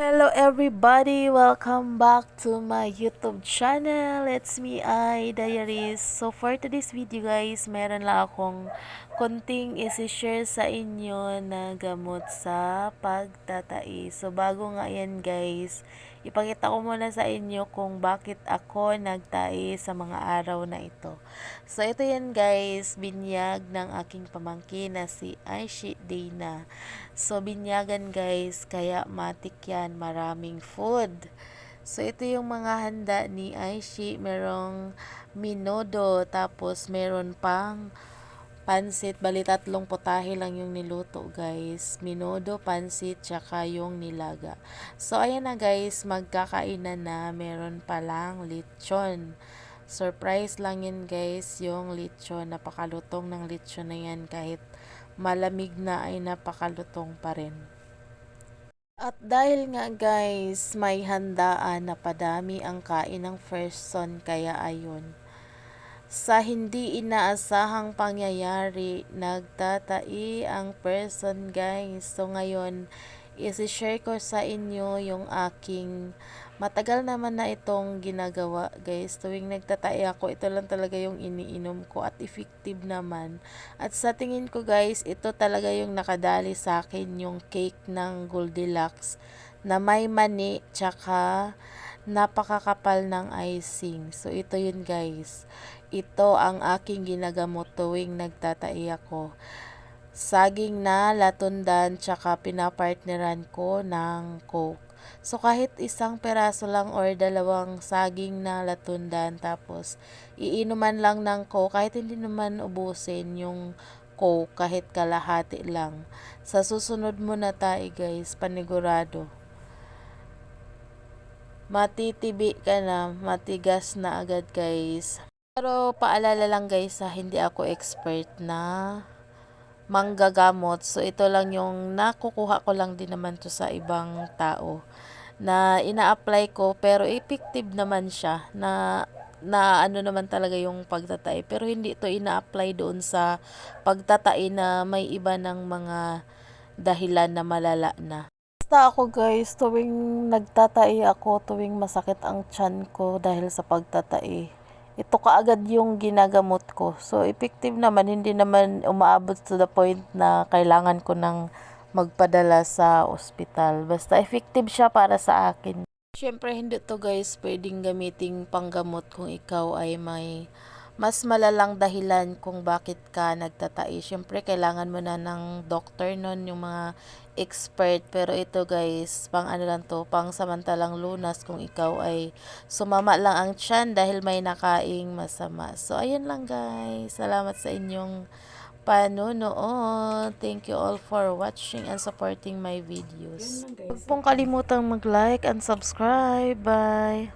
Hello everybody! Welcome back to my YouTube channel. It's me, I Diaries. So for today's video guys, meron lang akong konting isi-share sa inyo na gamot sa pagtatai. So bago nga yan guys, ipakita ko muna sa inyo kung bakit ako nagtai sa mga araw na ito. So ito yan guys, binyag ng aking pamangkin na si Aishi Dana. So, binyagan guys, kaya matik yan, maraming food. So, ito yung mga handa ni Aishi. Merong minodo, tapos meron pang pansit. Bali, tatlong potahe lang yung niluto guys. Minodo, pansit, tsaka yung nilaga. So, ayan na guys, magkakainan na. Meron palang lechon. Surprise lang yun guys, yung lechon. Napakalutong ng lechon na yan kahit malamig na ay napakalutong pa rin. At dahil nga guys, may handaan na padami ang kain ng first son kaya ayun. Sa hindi inaasahang pangyayari, nagtatai ang person guys. So ngayon, isi-share ko sa inyo yung aking matagal naman na itong ginagawa guys. Tuwing nagtatay ako, ito lang talaga yung iniinom ko at effective naman. At sa tingin ko guys, ito talaga yung nakadali sa akin yung cake ng Goldilocks na may mani tsaka napakakapal ng icing. So ito yun guys. Ito ang aking ginagamot tuwing nagtatay ako saging na latundan tsaka pinapartneran ko ng coke. So kahit isang peraso lang or dalawang saging na latundan tapos iinuman lang ng coke kahit hindi naman ubusin yung coke kahit kalahati lang. Sa susunod mo na tayo guys, panigurado. Matitibi ka na, matigas na agad guys. Pero paalala lang guys ha, hindi ako expert na manggagamot. So, ito lang yung nakukuha ko lang din naman to sa ibang tao na ina-apply ko pero effective naman siya na na ano naman talaga yung pagtatay pero hindi to ina-apply doon sa pagtatay na may iba ng mga dahilan na malala na. Basta ako guys, tuwing nagtatay ako, tuwing masakit ang tiyan ko dahil sa pagtatay ito kaagad yung ginagamot ko. So, effective naman, hindi naman umaabot to the point na kailangan ko ng magpadala sa ospital. Basta effective siya para sa akin. Siyempre, hindi to guys pwedeng gamiting panggamot kung ikaw ay may mas malalang dahilan kung bakit ka nagtatai. Siyempre, kailangan mo na ng doctor nun, yung mga expert. Pero ito guys, pang ano lang to, pang samantalang lunas kung ikaw ay sumama lang ang tiyan dahil may nakaing masama. So, ayun lang guys. Salamat sa inyong panonood. Thank you all for watching and supporting my videos. Huwag pong kalimutang mag-like and subscribe. Bye!